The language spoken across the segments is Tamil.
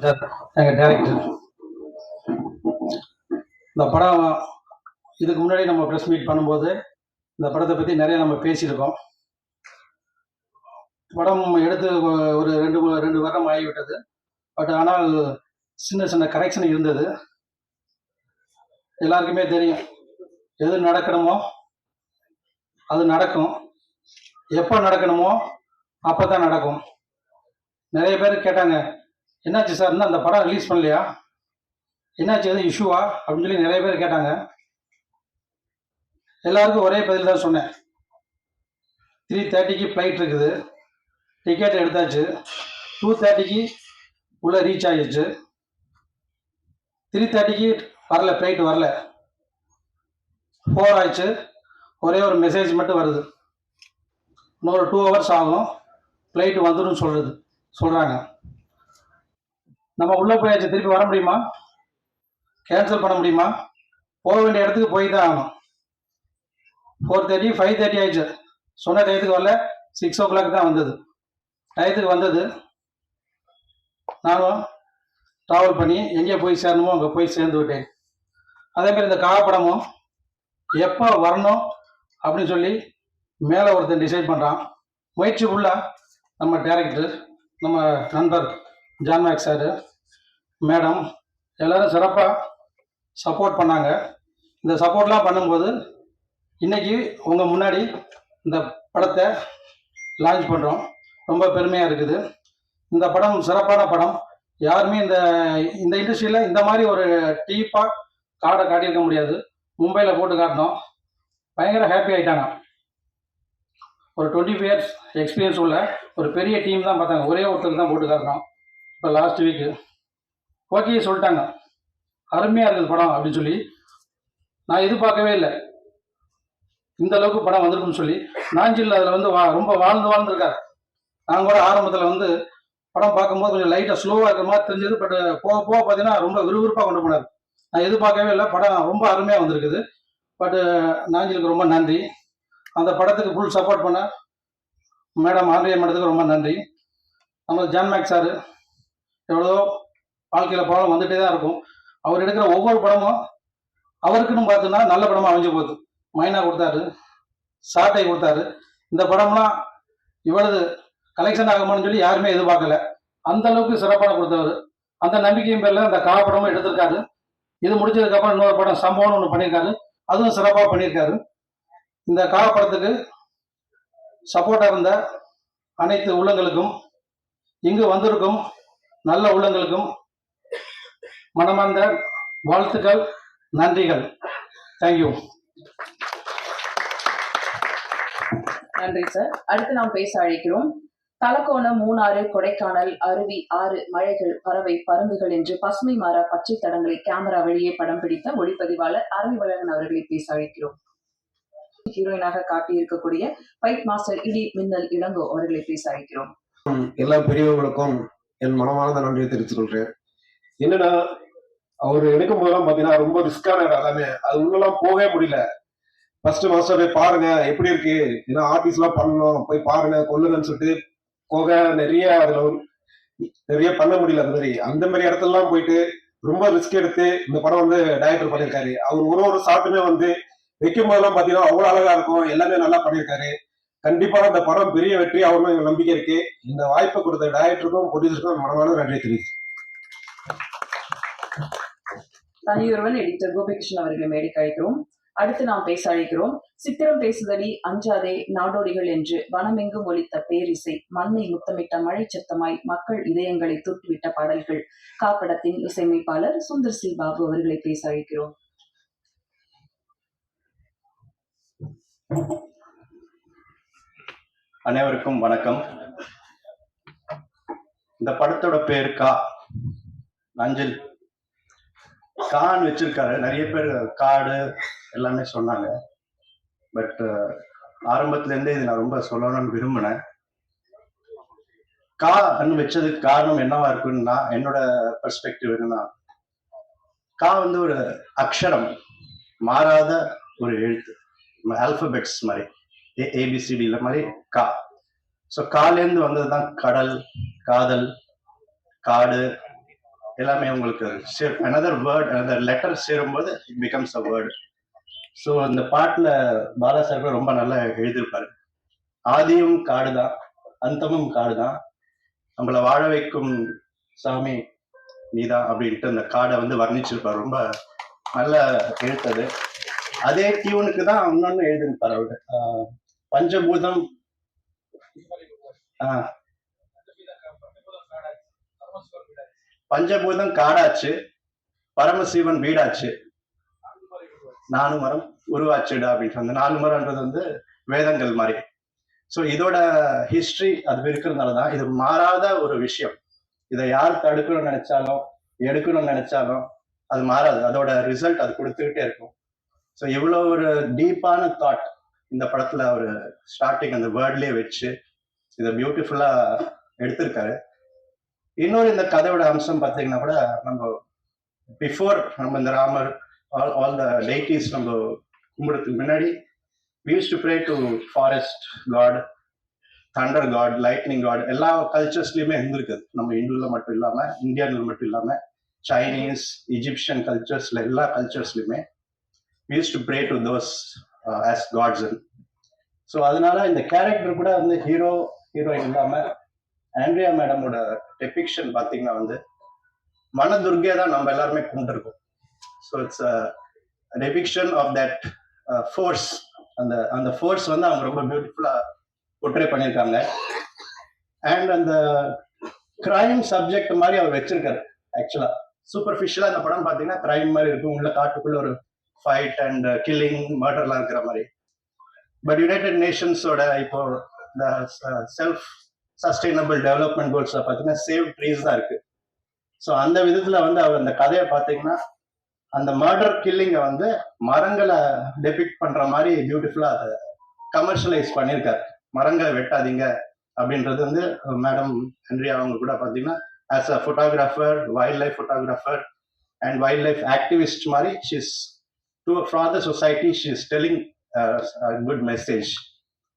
எங்கள் டேரக்டர் இந்த படம் இதுக்கு முன்னாடி நம்ம ப்ரெஸ் மீட் பண்ணும்போது இந்த படத்தை பற்றி நிறைய நம்ம பேசியிருக்கோம். படம் எடுத்து ஒரு ரெண்டு ரெண்டு வாரம் ஆகிவிட்டது. பட் ஆனால் சின்ன சின்ன கரெக்ஷன் இருந்தது. எல்லாருக்குமே தெரியும் எது நடக்கணுமோ அது நடக்கும். எப்போ நடக்கணுமோ அப்போ தான் நடக்கும். நிறைய பேர் கேட்டாங்க என்னாச்சு சார்? இன்னும் அந்த படம் ரிலீஸ் பண்ணலையா? என்னாச்சு? எதுவும் இஷ்யூவா அப்படின்னு சொல்லி நிறைய பேர் கேட்டாங்க. எல்லாருக்கும் ஒரே பதில் தான் சொன்னேன். த்ரீ தேர்ட்டிக்கு ஃப்ளைட் இருக்குது. டிக்கெட் எடுத்தாச்சு. டூ தேர்ட்டிக்கு உள்ளே ரீச் ஆகிடுச்சு. த்ரீ தேர்ட்டிக்கு வரல ஃப்ளைட் வரல. ஃபோர் ஆயிடுச்சு. ஒரே ஒரு மெசேஜ் மட்டும் வருது. இன்னொரு டூ ஹவர்ஸ் ஆகும். ஃப்ளைட் வந்துடும் சொல்கிறது சொல்கிறாங்க நம்ம உள்ளே போயாச்சு திருப்பி வர முடியுமா? கேன்சல் பண்ண முடியுமா? போக வேண்டிய இடத்துக்கு போய் தான் ஆகணும். ஃபோர் தேர்ட்டி ஃபைவ் தேர்ட்டி ஆயிடுச்சு. சொன்ன டயத்துக்கு வரல சிக்ஸ் ஓ கிளாக் தான் வந்தது. டயத்துக்கு வந்தது நானும் ட்ராவல் பண்ணி எங்கே போய் சேரணுமோ அங்கே போய் சேர்ந்து விட்டேன். அதேமாதிரி இந்த காப்படமும் எப்போ வரணும் அப்படின்னு சொல்லி மேலே ஒருத்தன் டிசைட் பண்ணுறான் முயற்சி ஃபுல்லாக நம்ம டேரக்டர் நம்ம நண்பர் ஜான்மேக் சார் மேடம் எல்லாரும் சிறப்பாக சப்போர்ட் பண்ணாங்க. இந்த சப்போர்ட்லாம் பண்ணும்போது இன்னைக்கு உங்கள் முன்னாடி இந்த படத்தை லான்ச் பண்ணுறோம் ரொம்ப பெருமையாக இருக்குது. இந்த படம் சிறப்பான படம். யாருமே இந்த இந்த இண்டஸ்ட்ரியில் இந்த மாதிரி ஒரு டீப்பாக காடை காட்டியிருக்க முடியாது. மும்பையில் போட்டு காட்டினோம். பயங்கர ஹாப்பி ஆகிட்டாங்க ஒரு டுவெண்ட்டி ஃபைவ் இயர்ஸ் எக்ஸ்பீரியன்ஸ் உள்ள ஒரு பெரிய டீம் தான் பார்த்தாங்க. ஒரே ஒருத்தர் தான் போட்டு காட்டினோம். இப்போ லாஸ்ட் வீக்கு ஓகே சொல்லிட்டாங்க. அருமையாக இருக்குது படம் அப்படின்னு சொல்லி. நான் எதிர்பார்க்கவே இல்லை. இந்த அளவுக்கு படம் வந்திருக்குன்னு சொல்லி. நாஞ்சில் அதில் வந்து வா ரொம்ப வாழ்ந்து வாழ்ந்துருக்காரு நான் கூட ஆரம்பத்தில் வந்து படம் பார்க்கும்போது கொஞ்சம் லைட்டாக ஸ்லோவாக இருக்கிற மாதிரி தெரிஞ்சது பட் போக போக பார்த்தீங்கன்னா ரொம்ப விறுவிறுப்பாக கொண்டு போனார். நான் எதிர்பார்க்கவே இல்லை. படம் ரொம்ப அருமையாக வந்திருக்குது. பட்டு நாஞ்சிலுக்கு ரொம்ப நன்றி. அந்த படத்துக்கு ஃபுல் சப்போர்ட் பண்ண மேடம் ஆண்ட்ரியா மேடத்துக்கு ரொம்ப நன்றி. நம்ம ஜான்மேக் சார் எவ்வளோ வாழ்க்கையில் ப்ராப்ளம் வந்துட்டே தான் இருக்கும். அவர் எடுக்கிற ஒவ்வொரு படமும் அவருக்குன்னு பார்த்தோன்னா நல்ல படமாக அமைஞ்சு போகுது. மைனா கொடுத்தாரு சாட்டை கொடுத்தாரு. இந்த படம்லாம் இவ்வளவு கலெக்ஷன் ஆகுமான்னு சொல்லி யாருமே எதிர்பார்க்கல. அந்த அளவுக்கு சிறப்பான கொடுத்தவர். அந்த நம்பிக்கையும் பேரில் அந்த கா படமும் எடுத்திருக்காரு. இது முடிச்சதுக்கப்புறம் இன்னொரு படம் சம்பவம்னு ஒன்று பண்ணியிருக்காரு. அதுவும் சிறப்பாக பண்ணியிருக்காரு. இந்த கா படத்துக்கு சப்போர்ட்டாக இருந்த அனைத்து உள்ளங்களுக்கும் இங்கு வந்திருக்கும் நல்ல உள்ளங்களுக்கும் மனமார்ந்த வாழ்த்துக்கள் நன்றிகள். தேங்க்யூ நன்றி சார் அடுத்து நாம் பேச அழைக்கிறோம். தலக்கோணம் மூணாறு கொடைக்கானல் அருவி ஆறு மழைகள் பறவை பருந்துகள் என்று பசுமை மாற பச்சை தடங்களை கேமரா வழியே படம் பிடித்த ஒளிப்பதிவாளர் அறிவழகன் அவர்களை பேச அழைக்கிறோம். ஹீரோயினாக காட்டியிருக்கக்கூடிய ஃபைட் மாஸ்டர் இடி மின்னல் இளங்கோ அவர்களை பேச அழைக்கிறோம். எல்லா பெரியவங்களுக்கும் என் மனமார்ந்த நன்றியை தெரிவித்துக் கொள்கிறேன். என்னன்னா அவர் எடுக்கும் போதெல்லாம் பாத்தீங்கன்னா ரொம்ப ரிஸ்கான இடம் எல்லாமே அது உள்ளெல்லாம் போகவே முடியல. ஃபர்ஸ்ட் மாஸ்டர் போய் பாருங்க எப்படி இருக்கு? ஏன்னா ஆர்டிஸ்ட் எல்லாம் பண்ணணும் போய் பாருங்க கொல்லுங்கன்னு சொல்லிட்டு போக நிறைய அதுல நிறைய பண்ண முடியல அந்த மாதிரி. அந்த மாதிரி இடத்துலலாம் போயிட்டு ரொம்ப ரிஸ்க் எடுத்து இந்த படம் வந்து டைரக்டர் பண்ணியிருக்காரு. அவர் ஒரு ஒரு ஷாட்டுமே வந்து வைக்கும் போதெல்லாம் பாத்தீங்கன்னா அவ்வளவு அழகா இருக்கும். எல்லாமே நல்லா பண்ணியிருக்காரு. கண்டிப்பா இந்த படம் பெரிய வெற்றி ஆகணும் எங்க நம்பிக்கை இருக்கு. இந்த வாய்ப்பை கொடுத்த டைரக்டருக்கும் ப்ரொடியூசருக்கும் மனமான நன்றி தெரிவித்து தனியொருவன் எடிட்டர் கோபிகிருஷ்ணன் அவர்களை மேடைக்கு அழைக்கிறோம் அடுத்து நாம் பேச அழைக்கிறோம். சித்திரம் பேசுதடி அஞ்சாதே நாடோடிகள் என்று வனமெங்கும் ஒலித்த பேரிசை மண்ணை முத்தமிட்ட மழை சத்தமாய் மக்கள் இதயங்களை தொட்டுவிட்ட பாடல்கள். காப்படத்தின் இசையமைப்பாளர் சுந்தர் சி பாபு அவர்களை பேச அழைக்கிறோம். அனைவருக்கும் வணக்கம். இந்த படத்தோட பேர் கா அஞ்சல். கான் வச்சிருக்காரு. நிறைய பேர் காடு எல்லாமே சொன்னாங்க. பட் ஆரம்பத்துல இருந்தே இது நான் ரொம்ப சொல்லணும்னு விரும்பினேன். கா அன்னு வச்சதுக்கு காரணம் என்னவா இருக்குன்னா என்னோட பெர்ஸ்பெக்டிவ் என்னன்னா கா வந்து ஒரு அக்ஷரம் மாறாத ஒரு எழுத்து ஆல்பபெட்ஸ் மாதிரி. ஏபிசிடியில் மாதிரி கா. ஸோ காலேருந்து வந்தது தான் கடல் காதல் காடு எல்லாமே உங்களுக்கு அனதர் வேர்ட் அனதர் லெட்டர் சேரும்போது it becomes a word so அந்த பாட்டில் பாலா சார் ரொம்ப நல்லா எழுதியிருப்பாரு. ஆதியும் காடு தான் அந்தமும் காடு தான் நம்மளை வாழ வைக்கும் சாமி நீதான் அப்படின்ட்டு அந்த காடை வந்து வர்ணிச்சிருப்பார். ரொம்ப நல்ல எழுத்தது அதே. டியூனுக்கு தான் இன்னொன்னு எழுதியிருப்பார் அவர். பஞ்சபூதம். ஆஹ் பஞ்சபூதம் காடாச்சு. பரமசிவன் வீடாச்சு. நாலு மரம் உருவாச்சுடா அப்படின்னு. அந்த நாலு மரம்ன்றது வந்து வேதங்கள் மாதிரி. ஸோ இதோட ஹிஸ்டரி அது இருக்கிறதுனால தான் இது மாறாத ஒரு விஷயம். இதை யார் தடுக்கணும்னு நினைச்சாலும் எடுக்கணும்னு நினைச்சாலும் அது மாறாது. அதோட ரிசல்ட் அது கொடுத்துக்கிட்டே இருக்கும். ஸோ இவ்வளோ ஒரு டீப்பான தாட் இந்த படத்துல அவர் ஸ்டார்டிங் அந்த வேர்ட்லயே வச்சு இதை பியூட்டிஃபுல்லா எடுத்திருக்காரு. இன்னொரு இந்த கதையோட அம்சம் பார்த்தீங்கன்னா கூட நம்ம பிஃபோர் நம்ம இந்த Ramar all all the deities நம்ம கும்பிடுறதுக்கு முன்னாடி used to pray to forest god thunder god lightning god எல்லா கல்ச்சர்ஸ்லயுமே இருந்திருக்குது நம்ம இந்துல மட்டும் இல்லாம இந்தியன்ல மட்டும் இல்லாம சைனீஸ் இஜிப்சியன் கல்ச்சர்ஸ்ல எல்லா கல்ச்சர்ஸ்லயுமே used to pray to those as gods and so அதனால இந்த கேரக்டர் கூட வந்து ஹீரோ ஹீரோயின் இல்லாம ஆண்ட்ரியா மேடமோட டெபிக்ஷன் பார்த்தீங்கன்னா வந்து மனதுர்கே தான் நம்ம எல்லாருமே கும்பிட்டுருக்கோம். So it's depiction of that force அந்த அந்த ஃபோர்ஸ் வந்து அவங்க ரொம்ப பியூட்டிஃபுல்லா பொட்ரே பண்ணியிருக்காங்க. அண்ட் அந்த கிரைம் சப்ஜெக்ட் மாதிரி அவர் வச்சிருக்காரு ஆக்சுவலா சூப்பர்ஃபிஷியலாக அந்த படம் பார்த்தீங்கன்னா கிரைம் மாதிரி இருக்கும். உள்ள காட்டுக்குள்ள ஒரு ஃபைட் அண்ட் கில்லிங் மர்டர்லாம் இருக்கிற மாதிரி. பட் யுனைடெட் நேஷன்ஸோட இப்போ இந்த செல்ஃப் சஸ்டைனபிள் டெவலப்மெண்ட் கோல்ஸ்ல பார்த்தீங்கன்னா சேவ் ட்ரீஸ் தான் இருக்கு. ஸோ அந்த விதத்துல வந்து அவர் அந்த கதையை பார்த்தீங்கன்னா அந்த மர்டர் கில்லிங்கை வந்து மரங்களை டெபிக்ட் பண்ற மாதிரி பியூட்டிஃபுல்லா அதை கமர்ஷியலைஸ் பண்ணியிருக்காரு. மரங்களை வெட்டாதீங்க அப்படின்றது வந்து மேடம் ஹென்ரி அவங்க கூட பார்த்தீங்கன்னா as a photographer wild life photographer and wild life activist மாதிரி she's do for the society she is telling good message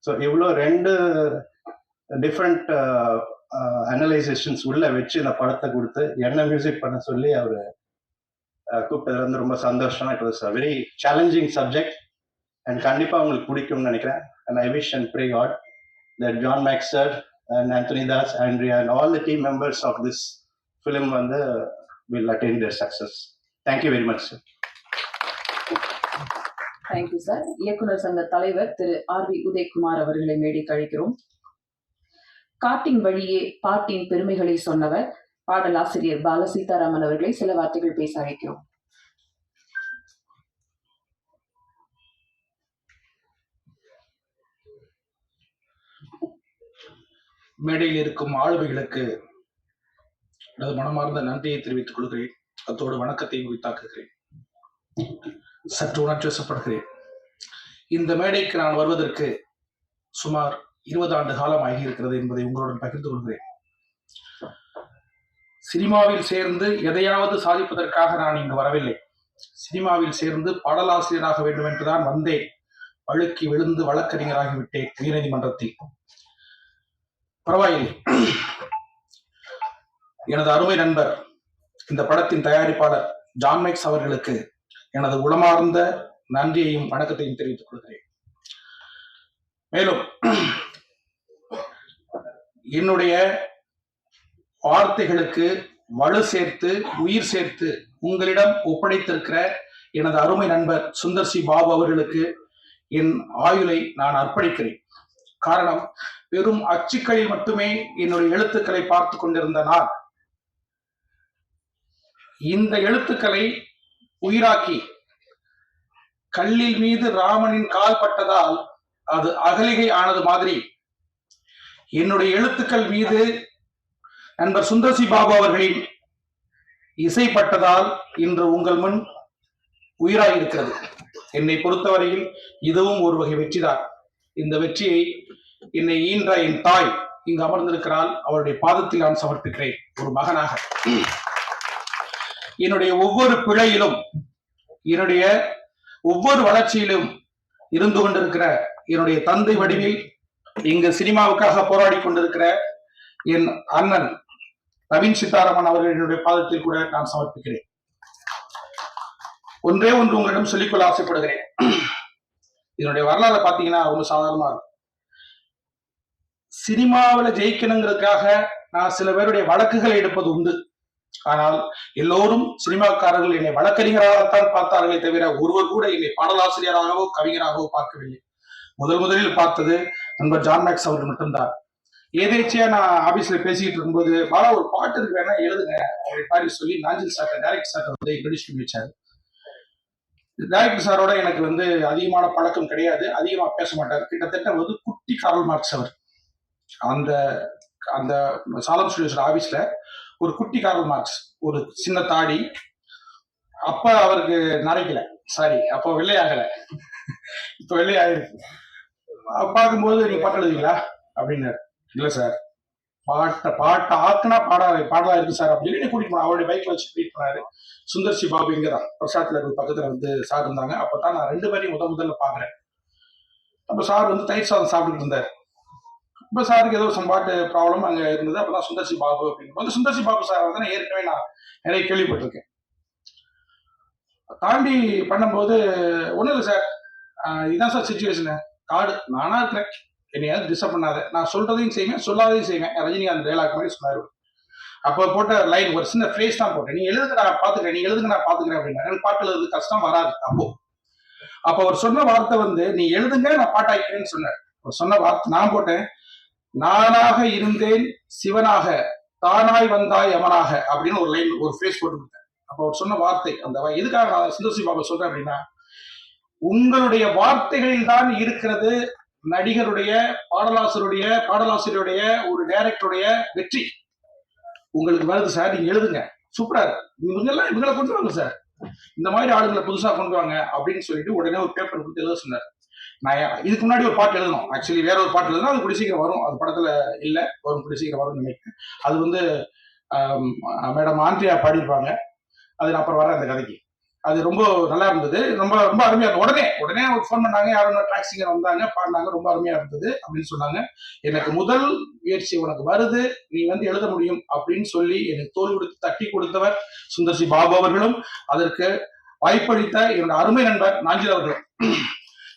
so இவ்வளோ ரெண்டு டிஃப்ரெண்ட் அனலைசேஷன்ஸ் uh, uh, உள்ள வச்சு இந்த படத்தை கொடுத்து என்ன மியூசிக் பண்ண சொல்லி அவர் uh, கூப்பிட்டதுல வந்து ரொம்ப சந்தோஷம். It was a very challenging subject and கண்டிப்பாக உங்களுக்கு பிடிக்கும்னு நினைக்கிறேன். And I wish and pray god that John sir and Antony Das Andrea and all the team members of this film வந்து will attain their success thank you very much sir thank you sir இயக்குனர் சங்க தலைவர் திரு ஆர் வி உதயகுமார் அவர்களை மேடைக்கு அழைக்கிறோம். காட்டின் வழியே பாட்டின் பெருமைகளை சொன்னவர் பாடலாசிரியர் பால சீதாராமன் அவர்களை சில வார்த்தைகள் பேச அழைக்கிறோம். மேடையில் இருக்கும் ஆளுமைகளுக்கு எனது மனமார்ந்த நன்றியை தெரிவித்துக் கொள்கிறேன். அத்தோடு வணக்கத்தை உரித்தாக்குகிறேன் சற்று உணர்ச்சி வசப்படுகிறேன் இந்த மேடைக்கு நான் வருவதற்கு சுமார் இருபது ஆண்டு காலம் ஆகியிருக்கிறது என்பதை உங்களுடன் பகிர்ந்து கொள்கிறேன். சினிமாவில் சேர்ந்து எதையாவது சாதிப்பதற்காக நான் இங்கு வரவில்லை. சினிமாவில் சேர்ந்து பாடலாசிரியராக வேண்டும் என்றுதான் வந்தேன். வழுக்கி விழுந்து வழக்கறிஞராகிவிட்டேன் உயர்நீதிமன்றத்தில். பரவாயில்லை. எனது அருமை நண்பர் இந்த படத்தின் தயாரிப்பாளர் ஜான் மேக்ஸ் அவர்களுக்கு எனது உளமார்ந்த நன்றியையும் வணக்கத்தையும் தெரிவித்துக் கொள்கிறேன். மேலும் என்னுடைய வார்த்தைகளுக்கு வலு சேர்த்து உயிர் சேர்த்து உங்களிடம் ஒப்படைத்திருக்கிற எனது அருமை நண்பர் சுந்தர் சி பாபு அவர்களுக்கு என் ஆயுளை நான் அர்ப்பணிக்கிறேன். காரணம் வெறும் அச்சுக்களில் மட்டுமே என்னுடைய எழுத்துக்களை பார்த்து கொண்டிருந்த நான். இந்த எழுத்துக்களை உயிராக்கி. கல்லில் மீது ராமனின் கால் பட்டதால் அது அகலிகை ஆனது மாதிரி. என்னுடைய எழுத்துக்கள் மீது நண்பர் சுந்தர்சி பாபு அவர்களின் இசைப்பட்டதால் இன்று உங்கள் முன் உயிராயிருக்கிறது. என்னை பொறுத்தவரையில் இதுவும் ஒரு வகை வெற்றிதான். இந்த வெற்றியை என்னை ஈன்ற என் தாய் இங்கு அமர்ந்திருக்கிறாள். அவருடைய பாதத்தில் நான் சமர்ப்பிக்கிறேன். ஒரு மகனாக. என்னுடைய ஒவ்வொரு பிழையிலும் என்னுடைய ஒவ்வொரு வளர்ச்சியிலும் இருந்து கொண்டிருக்கிற என்னுடைய தந்தை வடிவில் இங்கு சினிமாவுக்காக போராடி கொண்டிருக்கிற என் அண்ணன் நவீன் சீதாராமன் என்னுடைய பாதத்தில் கூட நான் சமர்ப்பிக்கிறேன். ஒன்றே ஒன்று உங்களிடம் சொல்லிக்கொள்ள ஆசைப்படுகிறேன். இதனுடைய வரலாறு பார்த்தீங்கன்னா ரொம்ப சாதாரணமா இருக்கும். சினிமாவில் ஜெயிக்கணுங்கிறதுக்காக நான் சில பேருடைய வழக்குகளை எடுப்பது உண்டு. ஆனால் எல்லோரும் சினிமாக்காரர்கள் என்னை வழக்கறிஞராகத்தான் பார்த்தார்களே தவிர ஒருவர் கூட என்னை பாடலாசிரியராகவோ கவிஞராகவோ பார்க்கவில்லை. முதல் முதலில் பார்த்தது நண்பர் ஜான் மேக்ஸ் அவர்கள் மட்டும்தான். ஏதேச்சியா நான் ஆபீஸ்ல பேசிக்கிட்டு இருக்கும்போது பாலா ஒரு பாட்டு இருக்கு வேணா எழுதுங்க. அப்படி மாதிரி சொல்லி நாஞ்சில் சார்ட்ட டேரக்டர் சார்ட்ட வந்து இன்ட்ரடியூஸ் பண்ணி வச்சாரு. டேரக்டர் சாரோட எனக்கு வந்து அதிகமான பழக்கம் கிடையாது. அதிகமா பேச மாட்டார். கிட்டத்தட்ட வந்து குட்டி காரல் மார்க்ஸ் அவர். அந்த அந்த சாலம் ஸ்டுடியோஸ் ஆபீஸ்ல ஒரு குட்டி காரல் மார்க்ஸ் ஒரு சின்ன தாடி. அப்ப அவருக்கு நரைக்கல. சாரி அப்போ வெள்ளையாகல இப்போ வெள்ளையாயிருக்கு பார்க்கும்போது நீங்க பாட்டு எழுதுவீங்களா? அப்படின்னாரு. இல்ல சார். பாட்டை பாட்டை ஆக்குனா பாடா பாடலா இருக்கு சார் அப்படின்னு சொல்லி கூட்டிட்டு போனா அவருடைய பைக்ல வச்சு கூட்டிட்டு போனாரு சுந்தர்சி பாபு இங்க தான். பிரசாத்ல இருக்கு பக்கத்துல வந்து சார் இருந்தாங்க அப்பதான் நான் ரெண்டு பேரையும் முத முதல்ல பாக்குறேன் அப்ப சார் வந்து தயிர் சாதம் சாப்பிட்டுட்டு இருந்தார். இப்போ சாருக்கு ஏதோ சம்பாட்டு ப்ராப்ளம் அங்கே இருந்தது. அப்பதான் சுந்தர்சி பாபு அப்படின்னு சுந்தர்சி பாபு சார் வந்து நான் ஏற்கனவே நான் நிறைய கேள்விப்பட்டிருக்கேன். தாண்டி பண்ணும்போது ஒன்றும் இல்லை சார். இதுதான் சார் சுச்சுவேஷனு காடு நானாக இருக்கிறேன். என்னையாவது டிஸ்டர்ப் பண்ணாத. நான் சொல்றதையும் செய்வேன் சொல்லாதையும் செய்வேன். ரஜினிகாந்த் டைலாக் மாதிரி சொன்னார். அப்போ போட்ட லைன் ஒரு சின்ன ஃப்ரேஸ் தான் போட்டேன். நீ எழுதுங்க நான் பாத்துக்கிறேன். நீ எழுதுங்க நான் பாத்துக்கிறேன் அப்படின்னா எனக்கு பாட்டு எழுது கஷ்டம் வராது அப்போ. அப்போ அவர் சொன்ன வார்த்தை வந்து நீ எழுதுங்க நான் பாட்டாக்கிறேன்னு சொன்னார். அவர் சொன்ன வார்த்தை நான் போட்டேன். நானாக இருந்தேன் சிவனாக தானாய் வந்தாய் அமனாக அப்படின்னு ஒரு லைன் ஒரு ஃபேஸ் போட்டு கொடுத்தேன் அப்போ அவர் சொன்ன வார்த்தை அந்த எதுக்காக நான் சுந்தர்சி பாபா சொல்றேன் அப்படின்னா உங்களுடைய வார்த்தைகளில் தான் இருக்கிறது நடிகருடைய பாடலாசிரியருடைய பாடலாசிரியருடைய ஒரு டைரக்டருடைய வெற்றி. உங்களுக்கு வருது சார் நீங்க எழுதுங்க. சூப்பரா இவங்கெல்லாம் இவங்களை கொண்டு வாங்க சார் இந்த மாதிரி ஆளுங்களை புதுசா கொண்டு வாங்க அப்படின்னு சொல்லிட்டு உடனே ஒரு பேப்பர் கொடுத்து எழுத சொன்னார். நான் இதுக்கு முன்னாடி ஒரு பாட்டு எழுதணும். ஆக்சுவலி வேற ஒரு பாட்டு எழுதணும் அது குடி சீக்கிரம் வரும். அது படத்துல இல்ல. வரும் கூடிய சீக்கிரம் வரும்னு நினைக்கிறேன். அது வந்து மேடம் ஆண்ட்ரியா பாடியிருப்பாங்க. அது நான் அப்புறம் வரேன் அந்த கதைக்கு. அது ரொம்ப நல்லா இருந்தது. ரொம்ப ரொம்ப அருமையா இருந்தது. உடனே உடனே ஃபோன் பண்ணாங்க. யாரும் ட்ராக் சிங்கர் வந்தாங்க பாடினாங்க. ரொம்ப அருமையா இருந்தது அப்படின்னு சொன்னாங்க. எனக்கு முதல் முயற்சி உனக்கு வருது. நீ வந்து எழுத முடியும் அப்படின்னு சொல்லி எனக்கு தோல் கொடுத்து தட்டி கொடுத்தவர் சுந்தர்சி பாபு அவர்களும். அதற்கு வாய்ப்பளித்த என்னோட அருமை நண்பர் நாஞ்சில் அவர்களும்.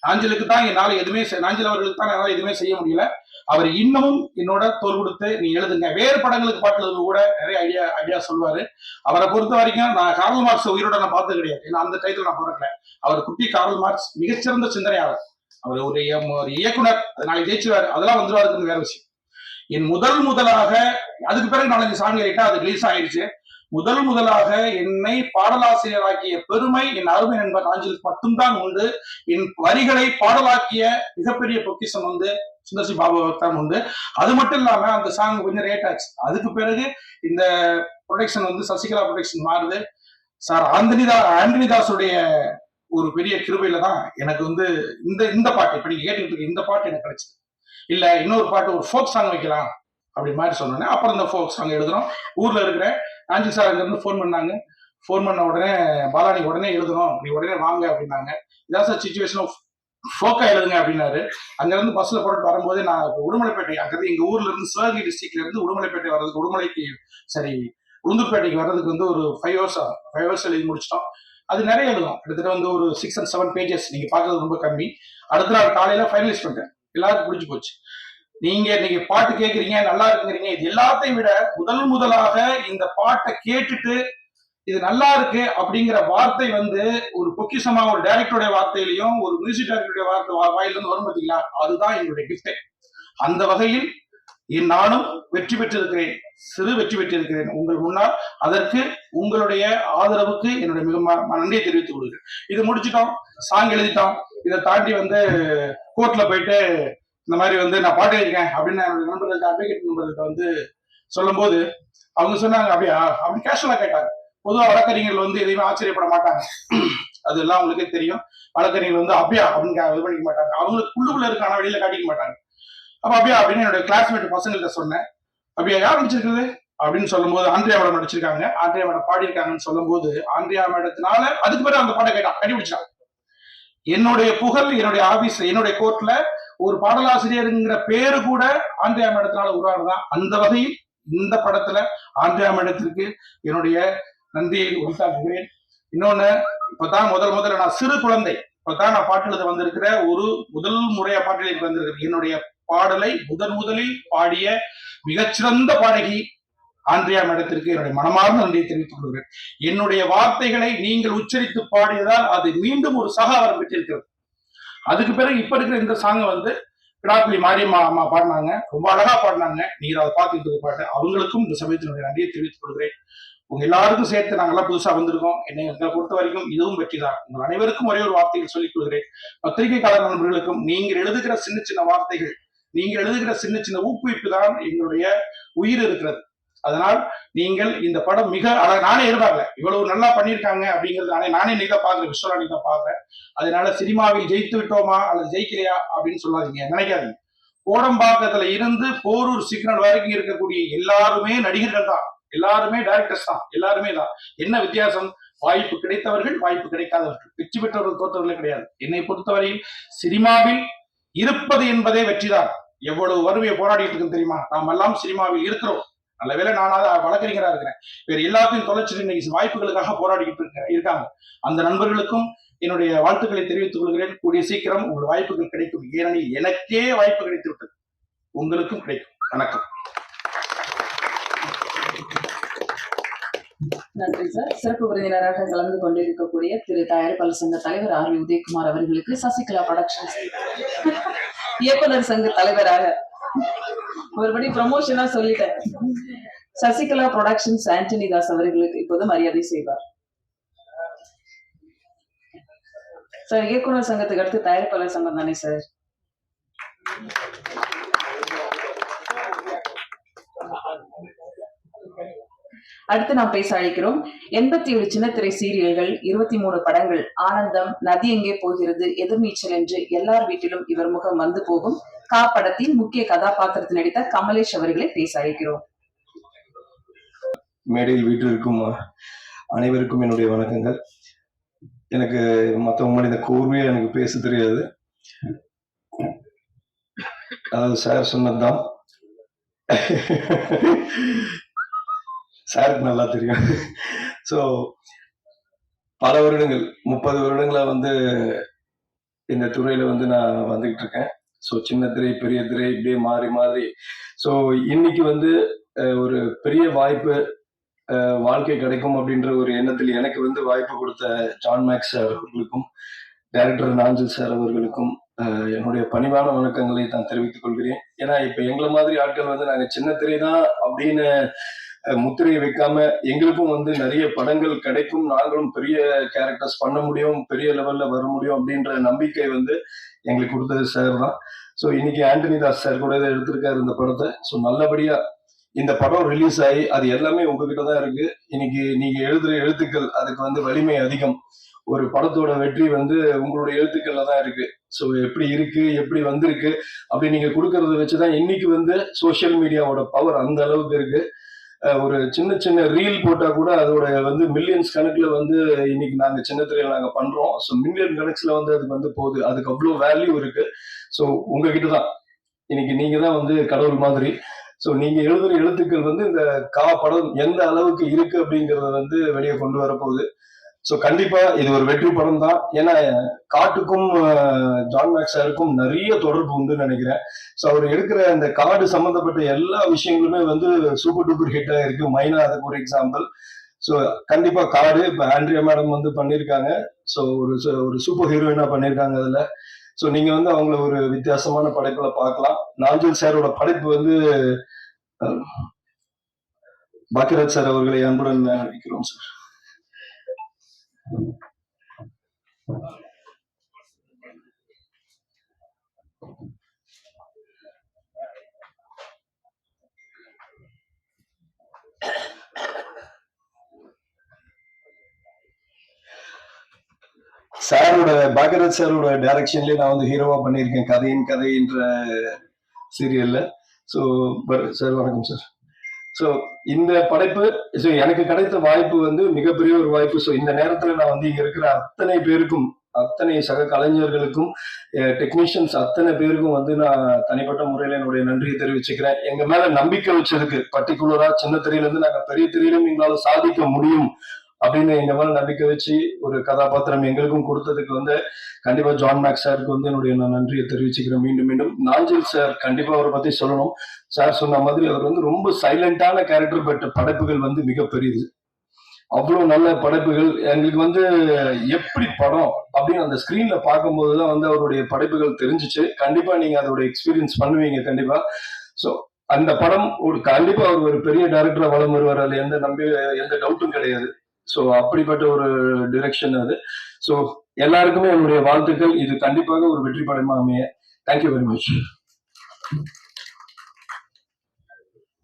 நாஞ்சலுக்கு தான் என்னால் எதுவுமே செய்- அவர்களுக்கு தான் என்னால் எதுவுமே செய்ய முடியல. அவர் இன்னமும் என்னோட தோல் கொடுத்து நீ எழுதுங்க. வேறு படங்களுக்கு பாட்டு எழுதுறது கூட நிறைய ஐடியா ஐடியா சொல்லுவாரு. அவரை பொறுத்த வரைக்கும் நான் கார்ல் மார்க்ஸ் உயிரோட நான் பார்த்தது கிடையாது. ஏன்னா அந்த டைத்துல நான் பிறக்கல அவர் குட்டி கார்ல் மார்க்ஸ் மிகச்சிறந்த சிந்தனையாளர். அவர் ஒரு ஒரு இயக்குனர். அது நாளைக்கு ஜெயிச்சுவாரு அதெல்லாம் வந்துருவாருன்னு வேற விஷயம். என் முதல் முதலாக அதுக்கு பிறகு நாலஞ்சு சாங் ஆயிட்டா அது ரிலீஸ் ஆயிடுச்சு. முதல் முதலாக என்னை பாடலாசிரியராக்கிய பெருமை என் அருமை நண்பர் ஆஞ்சலுக்கு மட்டும்தான் உண்டு. என் வரிகளை பாடலாக்கிய மிகப்பெரிய பொக்கிஷம் வந்து சுந்தர்சி பாபாவுக்கு தான் உண்டு. அது மட்டும் இல்லாம அந்த சாங் கொஞ்சம் ரேட் ஆச்சு. அதுக்கு பிறகு இந்த ப்ரொடக்ஷன் வந்து சசிகலா ப்ரொடக்ஷன் மாறுது. சார் ஆந்தனிதா ஆண்டனிதாஸுடைய ஒரு பெரிய கிருபையில தான் எனக்கு வந்து இந்த இந்த பாட்டு இப்ப நீங்க கேட்டுக்கிட்டு இந்த பாட்டு எனக்கு கிடைச்சது. இல்ல இன்னொரு பாட்டு ஒரு ஃபோக் சாங் வைக்கலாம். அப்படி மாதிரி சொன்னோன்னே அப்புறம் இந்த ஃபோக் சாங் எழுதுறோம். ஊர்ல இருக்கிற ஆஞ்சி சார் அங்கேருந்து ஃபோன் பண்ணாங்க. ஃபோன் பண்ண உடனே பாலா நீ உடனே எழுதணும் நீ உடனே வாங்க அப்படின்னாங்க. இதான் சார் சுச்சுவேஷன் ஃபோக்கா எழுதுங்க அப்படின்னாரு. அங்கேருந்து பஸ்ல போட்டு வரும்போது நான் உடுமலைப்பேட்டை அங்கிருந்து எங்க ஊர்ல இருந்து சிவகங்கை டிஸ்ட்ரிக்ட்ல இருந்து உடுமலைப்பேட்டை வர்றதுக்கு உடுமலைக்கு சரி உளுந்தூர்பேட்டைக்கு வர்றதுக்கு வந்து ஒரு ஃபைவ் ஹவர்ஸ் ஆகும் ஃபைவ் ஹவர்ஸ் எழுதி முடிச்சிட்டோம். அது நிறைய எழுதும் கிட்டத்தட்ட வந்து ஒரு சிக்ஸ் அண்ட் செவன் பேஜஸ் நீங்க பாக்குறது ரொம்ப கம்மி. அடுத்த நாள் காலையில ஃபைனலைஸ் பண்ணிட்டேன் எல்லாருக்கும் பிடிச்சி போச்சு. நீங்க இன்னைக்கு பாட்டு கேக்குறீங்க நல்லா இருக்குங்கிறீங்க. இது எல்லாத்தையும் விட முதல் முதலாக இந்த பாட்டை கேட்டுட்டு இது நல்லா இருக்கு அப்படிங்கிற வார்த்தை வந்து ஒரு பொக்கிஷமா ஒரு டைரக்டருடைய வார்த்தையிலையும் ஒரு மியூசிக் டைரக்டருடைய வார்த்தை வா- வாயிலிருந்து வரும் பாத்தீங்களா? அதுதான் என்னுடைய கிஃப்டே அந்த வகையில் நானும் வெற்றி பெற்றிருக்கிறேன். சிறு வெற்றி பெற்றிருக்கிறேன். உங்கள் முன்னால் அதற்கு உங்களுடைய ஆதரவுக்கு என்னுடைய மிக நன்றியை தெரிவித்துக் கொள்கிறேன். இது முடிச்சிட்டோம். சாங் எழுதிட்டோம். இதை தாண்டி வந்து கோர்ட்ல போயிட்டு இந்த மாதிரி வந்து நான் பாட்டு கேட்கிறேன் அப்படின்னு என்னுடைய நண்பர்கள்ட்ட அட்வொகேட் நண்பர்கள்ட்ட வந்து சொல்லும்போது அவங்க சொன்னாங்க அப்படியா அப்படி கேஷுவலா கேட்டாங்க. பொதுவாக வழக்கறிஞர்கள் வந்து எதையுமே ஆச்சரியப்பட மாட்டாங்க. அதெல்லாம் அவங்களுக்கே தெரியும். வழக்கறிஞர்கள் வந்து அப்படியா அப்படின்னு இது பண்ணிக்க மாட்டாங்க. அவங்களுக்கு உள்ளுக்குள்ள இருக்கான வெளியில காட்டிக்க மாட்டாங்க. அப்ப அப்படியா அப்படின்னு என்னோட கிளாஸ்மேட் பசங்கள்கிட்ட சொன்னேன். அப்படியா யார் நடிச்சிருக்குது அப்படின்னு சொல்லும்போது ஆந்திரியா மேடம் நடிச்சிருக்காங்க. ஆந்திரியா மேடம் பாடியிருக்காங்கன்னு சொல்லும்போது ஆந்திரியா மேடத்தினால அதுக்கு பிறகு அந்த பாட்டை கேட்டான். கண்டுபிடிச்சான் என்னுடைய புகழ் என்னுடைய ஆபீஸ் என்னுடைய கோர்ட்ல ஒரு பாடலாசிரியருங்கிற பேரு கூட ஆண்ட்ரியா மேடத்தினால உருவானதான் அந்த வகையில் இந்த படத்துல ஆந்திரா மேடத்திற்கு என்னுடைய நன்றியை உரித்தாக்குகிறேன். இன்னொன்னு இப்பதான் முதல் முதல்ல நான் சிறு குழந்தை இப்பதான் நான் பாட்டு எழுத வந்திருக்கிற ஒரு முதல் முறையா பாட்டு எழுதி வந்திருக்கிறேன் என்னுடைய பாடலை முதன் முதலில் பாடிய மிகச்சிறந்த பாடகி ஆண்ட்ரியா மேடத்திற்கு என்னுடைய மனமார்ந்த நன்றியை தெரிவித்துக் கொள்கிறேன். என்னுடைய வார்த்தைகளை நீங்கள் உச்சரித்து பாடியதால் அது மீண்டும் ஒரு சக பெற்றிருக்கிறது. அதுக்கு பிறகு இப்ப இருக்கிற இந்த சாங்கை வந்து கிடாப்பிலி மாரியம்மா அம்மா பாடினாங்க. ரொம்ப அழகா பாடினாங்க. நீங்க அதை பார்த்துட்டு இருக்க பாட்டு. அவங்களுக்கும் இந்த சமயத்தினுடைய நன்றியை தெரிவித்துக் கொள்கிறேன். உங்க எல்லாருக்கும் சேர்த்து நாங்கெல்லாம் புதுசா வந்திருக்கோம். என்னை எங்களை பொறுத்த வரைக்கும் இதுவும் வெற்றி தான் உங்கள் அனைவருக்கும் ஒரே ஒரு வார்த்தைகள் சொல்லிக் கொள்கிறேன். பத்திரிகைக்காரர் நண்பர்களுக்கும் நீங்கள் எழுதுகிற சின்ன சின்ன வார்த்தைகள் நீங்கள் எழுதுகிற சின்ன சின்ன ஊக்குவிப்பு தான் எங்களுடைய உயிர் இருக்கிறது. அதனால் நீங்கள் இந்த படம் மிக அழ நானே எதிர்பார்க்கல. இவ்வளவு நல்லா பண்ணியிருக்காங்க அப்படிங்கிறது நானே நானே நீ தான் பாக்குறேன் விஷுவலா நீ தான் பாக்குறேன் அதனால சினிமாவில் ஜெயித்து விட்டோமா அல்லது ஜெயிக்கலையா அப்படின்னு சொல்லாதீங்க. நினைக்காதீங்க. கோடம்பாக்கத்துல இருந்து போரூர் சிக்னல் வரைக்கும் இருக்கக்கூடிய எல்லாருமே நடிகர்கள் தான். எல்லாருமே டைரக்டர்ஸ் தான். எல்லாருமே தான். என்ன வித்தியாசம்? வாய்ப்பு கிடைத்தவர்கள் வாய்ப்பு கிடைக்காதவர்கள். வெற்றி பெற்றவர்கள் தோற்றவர்களே கிடையாது. என்னை பொறுத்தவரையில் சினிமாவில் இருப்பது என்பதே வெற்றிதான். எவ்வளவு வறுமையை போராடிட்டு இருக்குன்னு தெரியுமா? நாம் எல்லாம் சினிமாவில் இருக்கிறோம். நல்ல வேலை நான் வழக்கறிஞரா இருக்கிறேன் வேற எல்லாத்தையும் தொலைச்சிட்டு இன்னைக்கு வாய்ப்புகளுக்காக போராடிக்கிட்டு இருக்க இருக்காங்க. அந்த நண்பர்களுக்கும் என்னுடைய வாழ்த்துக்களை தெரிவித்துக் கொள்கிறேன். கூடிய சீக்கிரம் உங்கள் வாய்ப்புகள் கிடைக்கும். ஏனெனில் எனக்கே வாய்ப்பு கிடைத்து விட்டது உங்களுக்கும் கிடைக்கும். வணக்கம். நன்றி சார். சிறப்பு விருந்தினராக கலந்து கொண்டிருக்கக்கூடிய திரு. தயாரிப்பாளர் சங்க தலைவர் ஆர். வி. உதயகுமார் அவர்களுக்கு சசிகலா ப்ரொடக்ஷன்ஸ் இயக்குனர் சங்க தலைவராக. ஒருபடி ப்ரமோஷனா சொல்லிட்டேன். சசிகலா ப்ரொடக்ஷன்ஸ் ஆண்டனி தாஸ் அவர்களுக்கு இப்போது மரியாதை செய்வார். சார் இயக்குனர் சங்கத்துக்கு அடுத்து தயாரிப்பாளர் சங்கம் தானே சார் அடுத்து நாம் பேச அழைக்கிறோம். எண்பத்தி ஏழு சின்னத்திரை சீரியல்கள் இருபத்தி மூணு படங்கள் ஆனந்தம் நதி எங்கே போகிறது எதிர்நீச்சல் என்று எல்லார் வீட்டிலும் இவர் முகம் வந்து போகும். கா படத்தின் முக்கிய கதாபாத்திரத்தில் நடித்த கமலேஷ் அவர்களை பேச அழைக்கிறோம். மேடையில் வீட்டிற்கும் அனைவருக்கும் என்னுடைய வணக்கங்கள். எனக்கு மற்றவங்க முன்னாடி இந்த கூர்மையாக எனக்கு பேச தெரியாது. அதாவது சார் சொன்னதுதான். சாருக்கு நல்லா தெரியும். ஸோ பல வருடங்கள் முப்பது வருடங்களா வந்து இந்த துறையில வந்து நான் வந்துகிட்டு இருக்கேன் ஸோ சின்ன திரை பெரிய திரை இப்படியே மாறி மாறி. ஸோ இன்னைக்கு வந்து ஒரு பெரிய வாய்ப்பு வாழ்க்கை கிடைக்கும் அப்படின்ற ஒரு எண்ணத்தில் எனக்கு வந்து வாய்ப்பு கொடுத்த ஜான் மேக்ஸ் சார் அவர்களுக்கும் டைரக்டர் நாஞ்சல் சார் அவர்களுக்கும் என்னுடைய பணிவான வணக்கங்களை நான் தெரிவித்துக் கொள்கிறேன். ஏன்னா இப்ப எங்களை மாதிரி ஆட்கள் வந்து நாங்க சின்ன திரை தான் அப்படின்னு முத்திரையை வைக்காம எங்களுக்கும் வந்து நிறைய படங்கள் கிடைக்கும். நாங்களும் பெரிய கேரக்டர்ஸ் பண்ண முடியும் பெரிய லெவல்ல வர முடியும் அப்படின்ற நம்பிக்கை வந்து எங்களுக்கு கொடுத்தது சார் தான். ஸோ இன்னைக்கு ஆண்டனி தாஸ் சார் கூட எடுத்திருக்காரு இந்த படத்தை. ஸோ நல்லபடியா இந்த படம் ரிலீஸ் ஆகி அது எல்லாமே உங்ககிட்ட தான் இருக்கு. இன்னைக்கு நீங்க எழுதுற எழுத்துக்கள் அதுக்கு வந்து வலிமை அதிகம். ஒரு படத்தோட வெற்றி வந்து உங்களுடைய எழுத்துக்கள்ல தான் இருக்கு. ஸோ எப்படி இருக்கு எப்படி வந்திருக்கு அப்படி நீங்க கொடுக்கறத வச்சுதான் இன்னைக்கு வந்து சோஷியல் மீடியாவோட பவர் அந்த அளவுக்கு இருக்கு. ஒரு சின்ன சின்ன ரீல் போட்டா கூட அதோட வந்து மில்லியன்ஸ் கணக்குல வந்து இன்னைக்கு நாங்க சின்ன திரையில நாங்க பண்றோம். ஸோ மில்லியன் கணக்குல வந்து அது வந்து போகுது. அதுக்கு அவ்வளோ வேல்யூ இருக்கு. ஸோ உங்ககிட்ட தான் இன்னைக்கு நீங்க தான் வந்து கடவுள் மாதிரி. ஸோ நீங்க எழுதுற எழுத்துக்கள் வந்து இந்த கா படம் எந்த அளவுக்கு இருக்கு அப்படிங்கறத வந்து வெளியே கொண்டு வரப்போகுது ஸோ கண்டிப்பா இது ஒரு வெற்றி படம் தான். ஏன்னா காட்டுக்கும் ஜான் மேக்ஸாருக்கும் நிறைய தொடர்பு உண்டுன்னு நினைக்கிறேன். ஸோ அவர் எடுக்கிற இந்த காடு சம்பந்தப்பட்ட எல்லா விஷயங்களுமே வந்து சூப்பர் டூப்பர் ஹிட்டாக இருக்கு. மைனா அதுக்கு ஒரு எக்ஸாம்பிள் ஸோ கண்டிப்பா காடு இப்போ ஆண்ட்ரியா மேடம் வந்து பண்ணியிருக்காங்க ஸோ ஒரு ஒரு சூப்பர் ஹீரோயினா பண்ணியிருக்காங்க அதுல. ஸோ நீங்க வந்து அவங்கள ஒரு வித்தியாசமான படைப்புல பார்க்கலாம். நாஞ்சல் சாரோட படைப்பு வந்து பாக்கியராஜ் சார் அவர்களை அன்புடன் அறிவிக்கிறோம் சார். சாரோட பாகரத் சாரோட டைரக்ஷன்லயே நான் வந்து ஹீரோவா பண்ணியிருக்கேன். கதையின் கதை என்ற சீரியல்ல ஸோ சார் வணக்கம் சார். ஸோ இந்த படைப்பு ஸோ எனக்கு கிடைத்த வாய்ப்பு வந்து மிகப்பெரிய ஒரு வாய்ப்பு. ஸோ இந்த நேரத்தில் நான் வந்து இங்க இருக்கிற அத்தனை பேருக்கும் அத்தனை சக கலைஞர்களுக்கும் டெக்னீஷியன்ஸ் அத்தனை பேருக்கும் வந்து நான் தனிப்பட்ட முறையில் என்னுடைய நன்றியை தெரிவிச்சுக்கிறேன். எங்க மேல நம்பிக்கை வச்சிருக்கு பர்டிகுலரா சின்ன திரையில இருந்து நாங்க பெரிய திரையிலும் எங்களால சாதிக்க முடியும் அப்படின்னு எங்க மேல நம்பிக்கை வச்சு ஒரு கதாபாத்திரம் எங்களுக்கும் கொடுத்ததுக்கு வந்து கண்டிப்பா ஜான் மேக் சாருக்கு வந்து என்னுடைய நான் நன்றியை தெரிவிச்சுக்கிறேன். மீண்டும் மீண்டும். நாஞ்சில் சார் கண்டிப்பா அவரை பத்தி சொல்லணும். சார் சொன்ன மாதிரி அவர் வந்து ரொம்ப சைலண்டான கேரக்டர் பட் படைப்புகள் வந்து மிகப்பெரியது அவ்வளவு நல்ல படைப்புகள். எங்களுக்கு வந்து எப்படி படம் அப்படின்னு அந்த ஸ்கிரீன்ல பார்க்கும்போது தான் வந்து அவருடைய படைப்புகள் தெரிஞ்சுச்சு. கண்டிப்பா நீங்க அதோட எக்ஸ்பீரியன்ஸ் பண்ணுவீங்க கண்டிப்பா. ஸோ அந்த படம் ஒரு கண்டிப்பா அவர் ஒரு பெரிய டேரக்டரா வளம் வருவார். அதுல எந்த நம்பி எந்த டவுட்டும் கிடையாது. ஸோ அப்படிப்பட்ட ஒரு டிரெக்ஷன் அது. ஸோ எல்லாருக்குமே என்னுடைய வாழ்த்துக்கள். இது கண்டிப்பாக ஒரு வெற்றி படமா அமைய. தேங்க்யூ வெரி மச்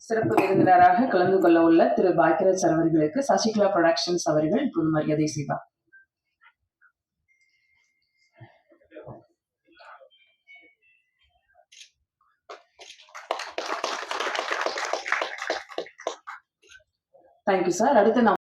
சிறப்பு விருந்தினராக கலந்து கொள்ள உள்ள திரு பாக்கியராஜ் அவர்களுக்கு சசிகலா ப்ரொடக்ஷன்ஸ் அவர்கள் இப்போது மரியாதை செய்வார். தேங்க்யூ சார் அடுத்து நாம்